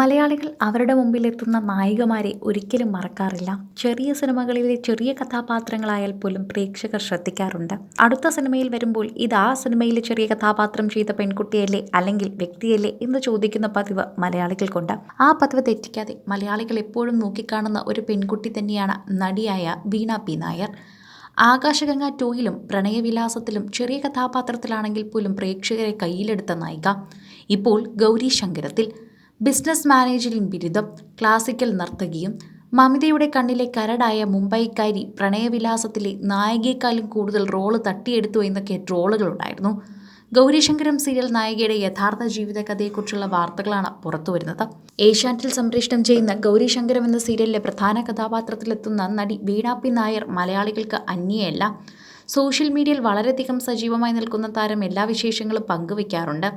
മലയാളികൾ അവരുടെ മുമ്പിലെത്തുന്ന നായികമാരെ ഒരിക്കലും മറക്കാറില്ല. ചെറിയ സിനിമകളിലെ ചെറിയ കഥാപാത്രങ്ങളായാൽ പോലും പ്രേക്ഷകർ ശ്രദ്ധിക്കാറുണ്ട്. അടുത്ത സിനിമയിൽ വരുമ്പോൾ ഇത് ആ സിനിമയിലെ ചെറിയ കഥാപാത്രം ചെയ്ത പെൺകുട്ടിയല്ലേ അല്ലെങ്കിൽ വ്യക്തിയല്ലേ എന്ന് ചോദിക്കുന്ന പതിവ് മലയാളികൾക്കുണ്ട്. ആ പതിവ് തെറ്റിക്കാതെ മലയാളികൾ എപ്പോഴും നോക്കിക്കാണുന്ന ഒരു പെൺകുട്ടി തന്നെയാണ് നടിയായ വീണ പി നായർ. ആകാശഗംഗ ടൂയിലും പ്രണയവിലാസത്തിലും ചെറിയ കഥാപാത്രത്തിലാണെങ്കിൽ പോലും പ്രേക്ഷകരെ കയ്യിലെടുത്ത നായിക. ഇപ്പോൾ ഗൗരി ശങ്കരത്തിൽ. ബിസിനസ് മാനേജറിംഗ് ബിരുദം ക്ലാസിക്കൽ നർത്തകിയും മമിതയുടെ കണ്ണിലെ കരടായ മുംബൈക്കാരി പ്രണയവിലാസത്തിലെ നായികയെക്കാളും കൂടുതൽ റോൾ തട്ടിയെടുത്തു എന്നൊക്കെ ട്രോളുകളുണ്ടായിരുന്നു. ഗൗരിശങ്കരം സീരിയൽ നായികയുടെ യഥാർത്ഥ ജീവിതകഥയെക്കുറിച്ചുള്ള വാർത്തകളാണ് പുറത്തുവരുന്നത് ഏഷ്യാനെറ്റിൽ സംപ്രേഷണം ചെയ്യുന്ന ഗൗരിശങ്കരം എന്ന സീരിയലിലെ പ്രധാന കഥാപാത്രത്തിലെത്തുന്ന നടി വീണാപ്പി നായർ മലയാളികൾക്ക് അന്യയല്ല. സോഷ്യൽ മീഡിയയിൽ വളരെയധികം സജീവമായി നിൽക്കുന്ന താരം എല്ലാ വിശേഷങ്ങളും പങ്കുവയ്ക്കാറുണ്ട്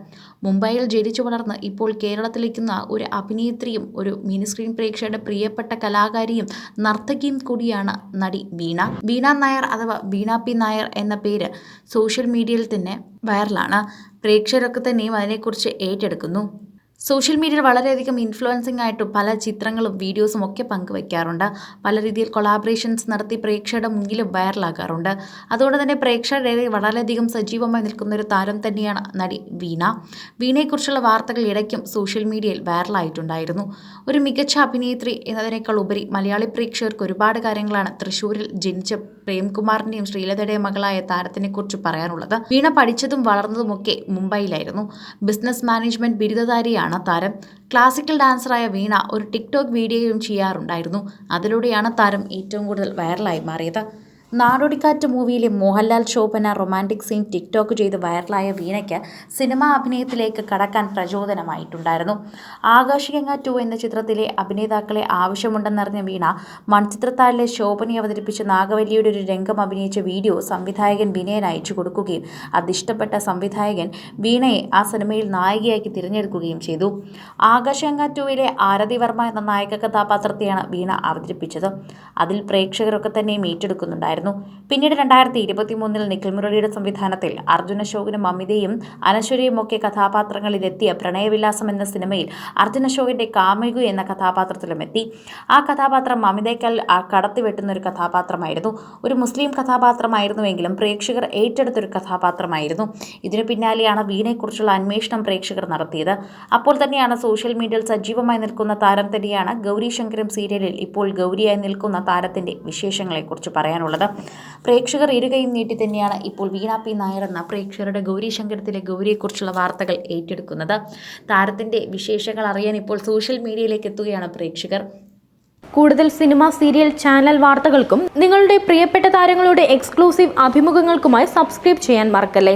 മുംബൈയിൽ ജനിച്ചു വളർന്ന് ഇപ്പോൾ കേരളത്തിലേക്കുന്ന ഒരു അഭിനേത്രിയും ഒരു മിനി സ്ക്രീൻ പ്രേക്ഷകരുടെ പ്രിയപ്പെട്ട കലാകാരിയും നർത്തകിയും കൂടിയാണ് നടി വീണ വീണ നായർ അഥവാ വീണ പി നായർ എന്ന പേര് സോഷ്യൽ മീഡിയയിൽ തന്നെ വൈറലാണ്. പ്രേക്ഷകരൊക്കെ തന്നെയും അതിനെക്കുറിച്ച് ഏറ്റെടുക്കുന്നു. സോഷ്യൽ മീഡിയയിൽ വളരെയധികം ഇൻഫ്ലുവൻസിംഗ് ആയിട്ട് പല ചിത്രങ്ങളും വീഡിയോസും ഒക്കെ പങ്കുവയ്ക്കാറുണ്ട് പല രീതിയിൽ കൊളാബറേഷൻസ് നടത്തി പ്രേക്ഷകരുടെ മുന്നിൽ വൈറലാകാറുണ്ട് അതുകൊണ്ട് തന്നെ പ്രേക്ഷകരുടെ വളരെയധികം സജീവമായി നിൽക്കുന്ന ഒരു താരം തന്നെയാണ് നടി വീണ. വീണയെക്കുറിച്ചുള്ള വാർത്തകൾ ഇടയ്ക്കും സോഷ്യൽ മീഡിയയിൽ വൈറലായിട്ടുണ്ടായിരുന്നു ഒരു മികച്ച അഭിനേത്രി എന്നതിനേക്കാൾ ഉപരി മലയാളി പ്രേക്ഷകർക്ക് ഒരുപാട് കാര്യങ്ങളാണ് തൃശ്ശൂരിൽ ജനിച്ച പ്രേംകുമാറിന്റെയും ശ്രീലതയുടെയും മകളായ താരത്തിനെക്കുറിച്ച് പറയാനുള്ളത്. വീണ പഠിച്ചതും വളർന്നതുമൊക്കെ മുംബൈയിലായിരുന്നു. Business management ബിരുദധാരിയാണ്. താരം ക്ലാസിക്കൽ ഡാൻസറായ വീണ ഒരു ടിക്ടോക്ക് വീഡിയോയും ചെയ്യാറുണ്ടായിരുന്നു. അതിലൂടെയാണ് താരം ഏറ്റവും കൂടുതൽ വൈറലായി മാറിയത്. നാടോടിക്കാറ്റ് മൂവിയിലെ Mohanlal Shobana romantic scene TikTok ചെയ്ത് വൈറലായ വീണയ്ക്ക് സിനിമാ അഭിനയത്തിലേക്ക് കടക്കാൻ പ്രചോദനമായിട്ടുണ്ടായിരുന്നു. ആകാശഗംഗ ടു എന്ന ചിത്രത്തിലെ അഭിനേതാക്കളെ ആവശ്യമുണ്ടെന്നറിഞ്ഞ വീണ മൺചിത്രത്താഴിലെ ശോഭനയെ അവതരിപ്പിച്ച നാഗവല്ലിയുടെ ഒരു രംഗം അഭിനയിച്ച വീഡിയോ സംവിധായകൻ വിനയൻ അയച്ചു കൊടുക്കുകയും അതിഷ്ടപ്പെട്ട സംവിധായകൻ വീണയെ ആ സിനിമയിൽ നായികയാക്കി തിരഞ്ഞെടുക്കുകയും ചെയ്തു. ആകാശഗംഗ ടുവിലെ ആരതി വർമ്മ എന്ന നായക കഥാപാത്രത്തെയാണ് വീണ അവതരിപ്പിച്ചത്. അതിൽ പ്രേക്ഷകരൊക്കെ തന്നെയും ഏറ്റെടുക്കുന്നുണ്ടായിരുന്നു. പിന്നീട് രണ്ടായിരത്തി ഇരുപത്തി മൂന്നിൽ നിഖിൽ മുരളിയുടെ സംവിധാനത്തിൽ അർജുന അശോകനും അമിതയും അനശ്വരയും ഒക്കെ കഥാപാത്രങ്ങളിലെത്തിയ പ്രണയവിലാസം എന്ന സിനിമയിൽ അർജുന അശോകന്റെ കാമികു എന്ന കഥാപാത്രത്തിലും എത്തി ആ കഥാപാത്രം അമിതയ്ക്കാൽ കടത്തിവെട്ടുന്ന ഒരു കഥാപാത്രമായിരുന്നു. ഒരു മുസ്ലിം കഥാപാത്രമായിരുന്നുവെങ്കിലും പ്രേക്ഷകർ ഏറ്റെടുത്തൊരു കഥാപാത്രമായിരുന്നു. ഇതിനു പിന്നാലെയാണ് വീണയെക്കുറിച്ചുള്ള അന്വേഷണം പ്രേക്ഷകർ നടത്തിയത്. അപ്പോൾ തന്നെയാണ് സോഷ്യൽ മീഡിയയിൽ സജീവമായി നിൽക്കുന്ന താരം തന്നെയാണ് ഗൗരി ശങ്കരം സീരിയലിൽ ഇപ്പോൾ ഗൗരിയായി നിൽക്കുന്ന താരത്തിന്റെ വിശേഷങ്ങളെക്കുറിച്ച് പറയാനുള്ളത്. പ്രേക്ഷകർ ഇരുകയും നീട്ടി തന്നെയാണ് ഇപ്പോൾ വീണ പി നായർ എന്ന പ്രേക്ഷകരുടെ ഗൗരി ശങ്കരത്തിലെ ഗൗരിയെക്കുറിച്ചുള്ള വാർത്തകൾ ഏറ്റെടുക്കുന്നത്. താരത്തിന്റെ വിശേഷങ്ങൾ അറിയാൻ ഇപ്പോൾ സോഷ്യൽ മീഡിയയിലേക്ക് എത്തുകയാണ് പ്രേക്ഷകർ. കൂടുതൽ സിനിമ സീരിയൽ ചാനൽ വാർത്തകൾക്കും നിങ്ങളുടെ പ്രിയപ്പെട്ട താരങ്ങളുടെ എക്സ്ക്ലൂസീവ് അഭിമുഖങ്ങൾക്കുമായി സബ്സ്ക്രൈബ് ചെയ്യാൻ മറക്കല്ലേ?